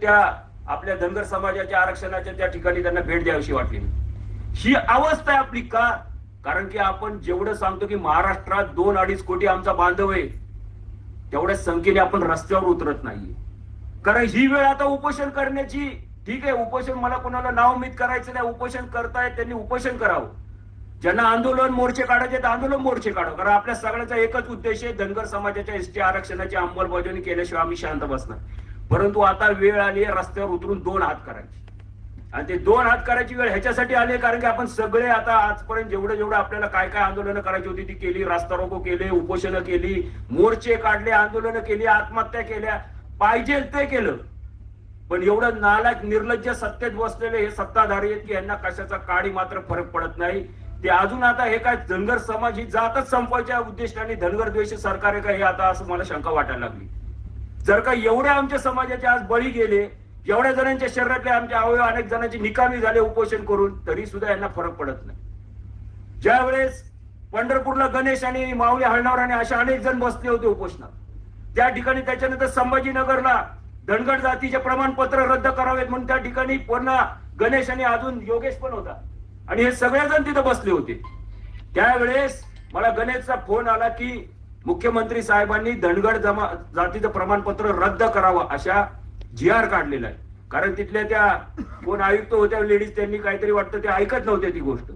त्या आपल्या धनगर समाजाच्या आरक्षणाच्या त्या ठिकाणी त्यांना भेट द्यावीशी वाटली. ही अवस्था आहे आपली का? कारण की आपण जेवढं सांगतो की महाराष्ट्रात दोन अडीच कोटी आमचा बांधव आहे तेवढ्या संख्येने आपण रस्त्यावर उतरत नाहीये. कारण ही वेळ आता उपोषण करण्याची ठीक आहे उपोषण मला कोणाला नाव मीत करायचं नाही उपोषण करतायत त्यांनी उपोषण करावं. ज्यांना आंदोलन मोर्चे काढायचे तर आंदोलन मोर्चे काढावं. कारण आपल्या सगळ्याचा एकच उद्देश आहे धनगर समाजाच्या एसटी आरक्षणाची अंमलबजावणी केल्याशिवाय आम्ही शांत बसणार. परंतु आता वेळ आली आहे रस्त्यावर उतरून दोन हात करायचे. आणि ते दोन हात करायची वेळ ह्याच्यासाठी आली आहे कारण की आपण सगळे आता आजपर्यंत जेवढं जेवढं आपल्याला काय काय आंदोलनं करायची होती ती केली रास्ता रोको केले उपोषणं केली मोर्चे काढले आंदोलनं केली आत्महत्या केल्या पाहिजे ते केलं. पण एवढं नालायक निर्लज्ज सत्तेत बसलेले हे सत्ताधारी आहेत की यांना कशाचा काळी मात्र फरक पडत नाही. ते अजून आता हे काय धनगर समाज ही जातच संपवायच्या उद्दिष्टाने धनगर द्वेष सरकार आहे का हे आता असं मला शंका वाटायला लागली. जर का एवढ्या आमच्या समाजाचे आज बळी गेले एवढ्या जणांच्या शरीरातले आमचे अवयव अनेक जणांचे निकामी झाले उपोषण करून तरी सुद्धा यांना फरक पडत नाही. ज्या वेळेस पंढरपूरला गणेश आणि माऊली हळणावर आणि अशा अनेक जण बसले होते उपोषणात त्या ठिकाणी त्याच्यानंतर संभाजीनगरला धनगड जातीचे प्रमाणपत्र रद्द करावेत म्हणून त्या ठिकाणी पूर्ण गणेश आणि अजून योगेश पण होता. आणि हे सगळेजण तिथं बसले होते. त्यावेळेस मला गणेशचा फोन आला की मुख्यमंत्री साहेबांनी धनगड जमा जातीचं प्रमाणपत्र रद्द करावं अशा जी आर काढलेला आहे. कारण तिथल्या त्या कोण आयुक्त होत्या लेडीज त्यांनी काहीतरी वाटतं ते ऐकत नव्हते ती गोष्ट.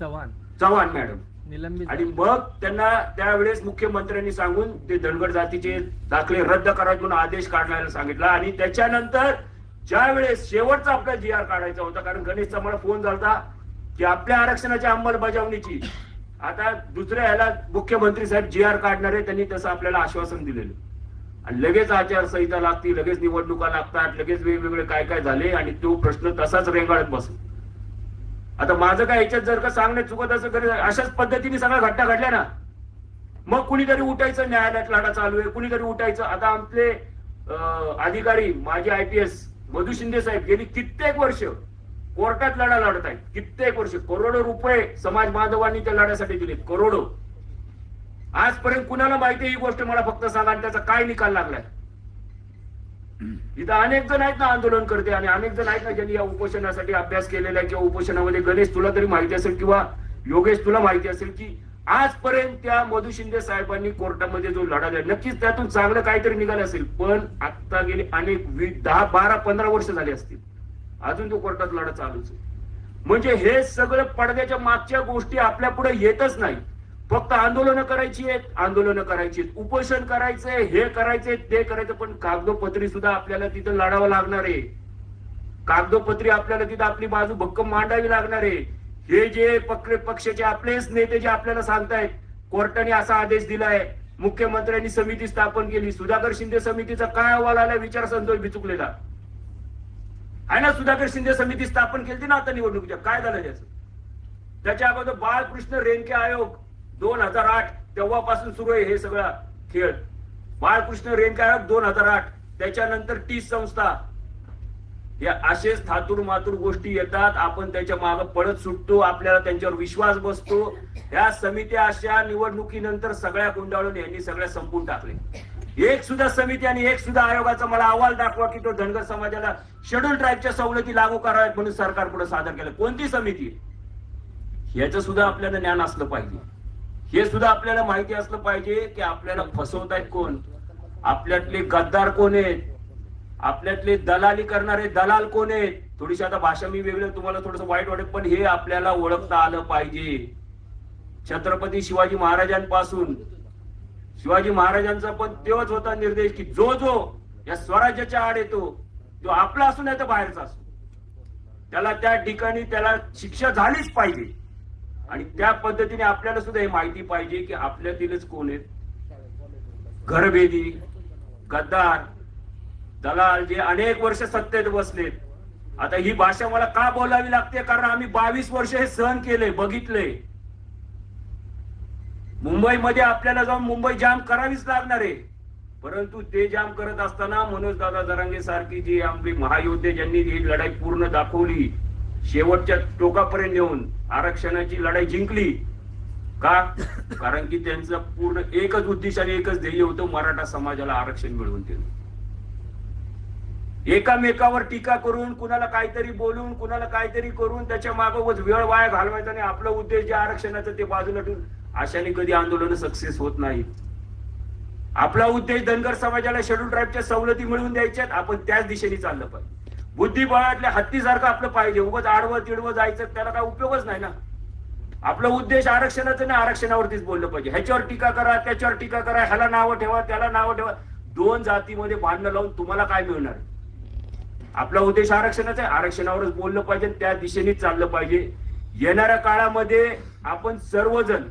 चव्हाण. चव्हाण मॅडम. निलंबित आणि मग त्यांना त्यावेळेस मुख्यमंत्र्यांनी सांगून ते धनगड जातीचे दाखले रद्द करायचे म्हणून आदेश काढायला सांगितला. आणि त्याच्यानंतर ज्या वेळेस शेवटचा आपला जी आर काढायचा होता कारण गणेशचा मला फोन झाला की आपल्या आरक्षणाच्या अंमलबजावणीची आता दुसऱ्या ह्याला मुख्यमंत्री साहेब जी आर काढणार आहे त्यांनी तसं आपल्याला आश्वासन दिलेलं. आणि लगेच आचारसंहिता लागती लगेच निवडणुका लागतात लगेच वेगवेगळे काय काय झाले आणि तो प्रश्न तसाच रेंगाळत बसून आता माझं काय याच्यात जर का सांगण्यात चुकत असं करेल अशाच पद्धतीने सगळ्या घटना घडल्या ना. मग कुणीतरी उठायचं न्यायालयात लढा चालू आहे. कुणीतरी उठायचं. आता आमचे अधिकारी माझे I P S Madhu Shinde साहेब गेली कित्येक वर्ष कोर्टात लढा लढत आहेत कित्येक वर्ष करोडो रुपये समाज बांधवांनी त्या लढ्यासाठी दिले करोडो. आजपर्यंत कुणाला माहिती ही गोष्ट? मला फक्त सांगा आणि त्याचा काय निकाल लागलाय? इथं अनेक जण आहेत ना आंदोलन करते आणि अनेक जण आहेत ना ज्यांनी या उपोषणासाठी अभ्यास केलेला आहे किंवा उपोषणामध्ये गणेश तुला तरी माहिती असेल किंवा योगेश तुला माहिती असेल की आजपर्यंत त्या मधु शिंदे साहेबांनी कोर्टामध्ये जो लढा दिला नक्कीच त्यातून चांगलं काहीतरी निघालं असेल पण आता गेले अनेक वी- दहा बारा पंधरा वर्ष झाली असतील. अजून तो कोर्टात लढा चालूच आहे. म्हणजे हे सगळं पडद्याच्या मागच्या गोष्टी आपल्या पुढे येतच नाही. फक्त आंदोलनं करायची आहेत आंदोलनं करायची आहेत. उपोषण करायचंय हे करायचंय ते करायचं पण कागदोपत्री सुद्धा आपल्याला तिथं लढावं लागणार आहे. कागदोपत्री आपल्याला तिथं आपली बाजू भक्कम मांडावी लागणार आहे. हे जे पक्ष पक्षाचे आपलेच नेते जे आपल्याला सांगतायत कोर्टाने असा आदेश दिलाय मुख्यमंत्र्यांनी समिती स्थापन केली सुधाकर शिंदे समितीचा काय अहवाल आला विचार संतोष बिचुकलेला. आहे ना सुधाकर शिंदे समिती स्थापन केली ना आता निवडणुकीच्या? काय झालं त्याचं? त्याच्या अगोदर बाळकृष्ण रेणके आयोग दोन हजार आठ तेव्हापासून सुरू आहे हे सगळा खेळ. बाळकृष्ण रेणके आयोग दोन हजार आठ त्याच्यानंतर टी संस्था. या असेच थातूर मातूर गोष्टी येतात. आपण त्याच्यामागे पडत सुटतो आपल्याला त्यांच्यावर विश्वास बसतो. या समित्या अशा निवडणुकीनंतर सगळ्या गुंडाळून यांनी सगळ्या संपून टाकले. एक सुद्धा समिती आणि एक सुद्धा आयोगाचा मला अहवाल दाखवा की तो धनगर समाजाला शेड्यूल ट्राईबच्या सवलती लागू कराव्यात म्हणून सरकार पुढे सादर केलं. कोणती समिती? याचं सुद्धा आपल्याला ज्ञान असलं पाहिजे. हे सुद्धा आपल्याला माहिती असलं पाहिजे की आपल्याला फसवतायत कोण? आपल्यातले गद्दार कोण आहेत? आपल्यातले दलाली करणारे दलाल कोण आहेत? थोडीशी आता भाषा मी वेगळं तुम्हाला थोडस वाईट वाटेल पण हे आपल्याला ओळखता आलं पाहिजे. छत्रपती शिवाजी महाराजांपासून शिवाजी महाराजांचा पण तेव्हाच होता निर्देश की जो जो या स्वराज्याच्या आड येतो तो आपला असू नाही तर बाहेरचा असू. त्याला त्या ठिकाणी त्याला शिक्षा झालीच पाहिजे. आणि त्या पद्धतीने आपल्याला सुद्धा हे माहिती पाहिजे की आपल्यातीलच कोण आहेत? घरभेदी गद्दार दलाल जे अनेक वर्ष सत्तेत बसलेत. आता ही भाषा मला का बोलावी लागते? कारण आम्ही बावीस वर्ष हे सहन केले बघितले मुंबईमध्ये आपल्याला जाऊन मुंबई जाम करावीच लागणार आहे. परंतु ते जाम करत असताना मनोज दादा जरांगे सारखी जी आमची महायोद्धे ज्यांनी ही लढाई पूर्ण दाखवली शेवटच्या टोकापर्यंत नेऊन आरक्षणाची लढाई जिंकली. का? कारण की त्यांचं पूर्ण एकच उद्देश आणि एकच ध्येय होतं मराठा समाजाला आरक्षण मिळवून देणं. एकामेकावर टीका करून कुणाला काहीतरी बोलून कुणाला काहीतरी करून त्याच्या मागोवत वेळ वाया घालवायचा आणि आपलं उद्देश जे आरक्षणाचं ते बाजूला ठेवून अशाने कधी आंदोलन सक्सेस होत नाही आपला उद्देश धनगर समाजाला शेड्यूल ट्राईबच्या सवलती मिळवून द्यायच्यात आपण त्याच दिशेने चाललं पाहिजे. बुद्धिबळातल्या हत्तीसारखं आपलं पाहिजे. उगाच आडवं तिडवं जायचं त्याला काय उपयोगच नाही ना. आपला उद्देश आरक्षणाचं नाही आरक्षणावरतीच बोललं पाहिजे. ह्याच्यावर टीका करा त्याच्यावर टीका करा ह्याला नावं ठेवा त्याला नावं ठेवा. दोन जातीमध्ये भांडणं लावून तुम्हाला काय मिळणार? आपला उद्देश आरक्षणाचा आहे. आरक्षणावरच बोललं पाहिजे त्या दिशेने चाललं पाहिजे. येणाऱ्या काळामध्ये आपण सर्वजण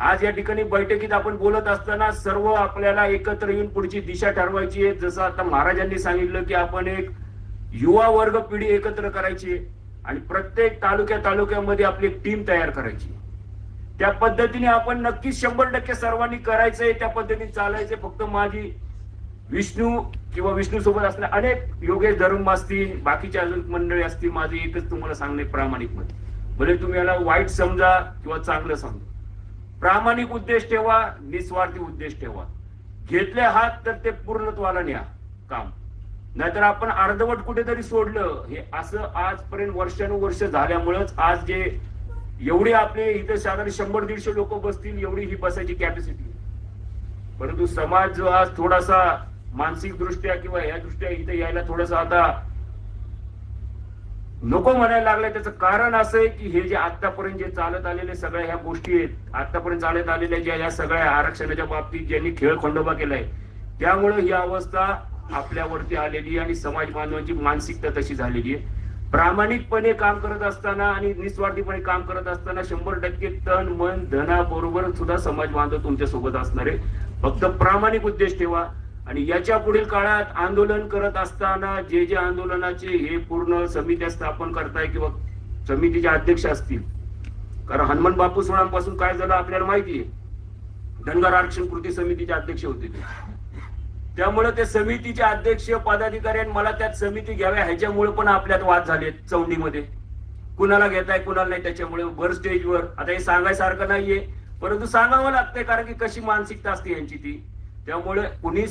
आज या ठिकाणी बैठकीत आपण बोलत असताना सर्व आपल्याला एकत्र येऊन पुढची दिशा ठरवायची आहे. जसं आता महाराजांनी सांगितलं की आपण एक युवा वर्ग पिढी एकत्र करायची आणि प्रत्येक तालुक्या तालुक्यामध्ये आपली एक टीम तयार करायची त्या पद्धतीने आपण नक्कीच शंभर टक्के सर्वांनी करायचंय त्या पद्धतीने चालायचंय. फक्त माझी विष्णू किंवा विष्णू सोबत असले अनेक योगेश धर्म असतील बाकीचे अजून मंडळी असतील माझे एकच तुम्हाला सांगणे प्रामाणिक मत. भले तुम्ही याला वाईट समजा किंवा चांगलं समजा. प्रामाणिक उद्देश ठेवा निस्वार्थी उद्देश ठेवा. घेतले हात तर ते पूर्णत्वाला न्या काम. नाहीतर आपण अर्धवट कुठेतरी सोडलं. हे असं आजपर्यंत वर्षानुवर्ष झाल्यामुळेच आज जे एवढे आपले इथे साधारण शंभर दीडशे लोक बसतील एवढी ही बसायची कॅपॅसिटी परंतु समाज जो आज थोडासा मानसिक दृष्ट्या किंवा या दृष्ट्या इथे यायला थोडासा आता नको म्हणायला लागले त्याचं कारण असं आहे की हे जे आतापर्यंत जे चालत आलेले सगळ्या ह्या गोष्टी आहेत आतापर्यंत चालत आलेल्या ज्या या सगळ्या आरक्षणाच्या बाबतीत ज्यांनी खेळ खंडोबा केलाय त्यामुळे ही अवस्था आपल्यावरती आलेली आहे आणि समाज बांधवांची मानसिकता तशी झालेली आहे. प्रामाणिकपणे काम करत असताना आणि निस्वार्थीपणे काम करत असताना शंभर टक्के तन मन धना बरोबर सुद्धा समाज बांधव तुमच्यासोबत असणार. आहे फक्त प्रामाणिक उद्देश ठेवा. आणि याच्या पुढील काळात आंदोलन करत असताना जे जे आंदोलनाचे हे पूर्ण समित्या स्थापन करताय किंवा समितीचे अध्यक्ष असतील कारण हनुमान बापू सोळांपासून काय झालं आपल्याला माहिती आहे. धनगर आरक्षण कृती समितीचे अध्यक्ष होते ते. त्यामुळे ते समितीचे अध्यक्ष पदाधिकारी आणि मला त्यात समिती घ्याव्या ह्याच्यामुळे पण आपल्यात वाद झाले चौंडीमध्ये. कुणाला घेताय कुणाला नाही त्याच्यामुळे वर स्टेजवर आता हे सांगायसारखं नाहीये परंतु सांगावं लागतंय कारण की कशी मानसिकता असते यांची ती. त्यामुळे कुणी